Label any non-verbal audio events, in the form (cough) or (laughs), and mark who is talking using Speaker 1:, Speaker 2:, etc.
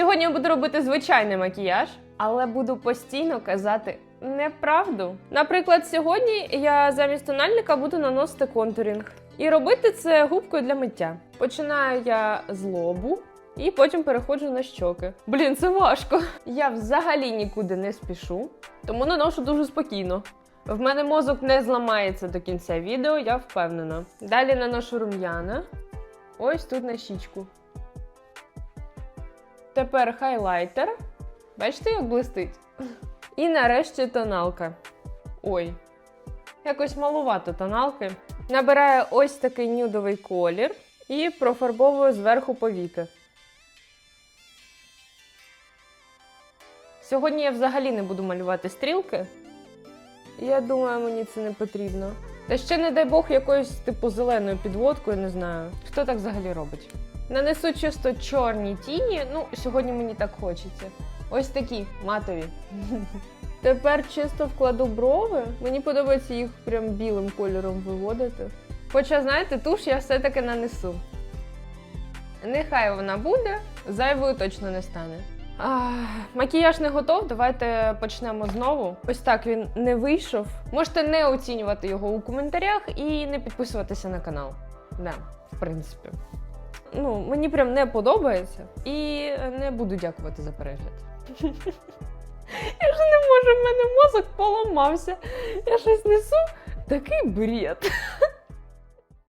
Speaker 1: Сьогодні я буду робити звичайний макіяж, але буду постійно казати неправду. Наприклад, сьогодні я замість тональника буду наносити контурінг. І робити це губкою для миття. Починаю я з лобу. І потім переходжу на щоки. Блін, це важко. Я взагалі нікуди не спішу, тому наношу дуже спокійно. В мене мозок не зламається до кінця відео, я впевнена. Далі наношу рум'яна. Ось тут на щічку. Тепер хайлайтер. Бачите, як блистить? І нарешті тоналка. Ой, якось малувато тоналки. Набираю ось такий нюдовий колір і профарбовую зверху повіки. Сьогодні я взагалі не буду малювати стрілки. Я думаю, мені це не потрібно. Та ще, не дай Бог, якоюсь типу зеленою підводкою, не знаю. Хто так взагалі робить? Нанесу чисто чорні тіні. Ну, сьогодні мені так хочеться. Ось такі матові. (laughs) Тепер чисто вкладу брови. Мені подобається їх прям білим кольором виводити. Хоча, знаєте, туш я все-таки нанесу. Нехай вона буде, зайвою точно не стане. А, макіяж не готов. Давайте почнемо знову. Ось так він не вийшов. Можете не оцінювати його у коментарях і не підписуватися на канал. Да, в принципі. Ну, мені прям не подобається і не буду дякувати за перегляд. Я ж не можу, в мене мозок поламався. Я щось несу. Такий бред.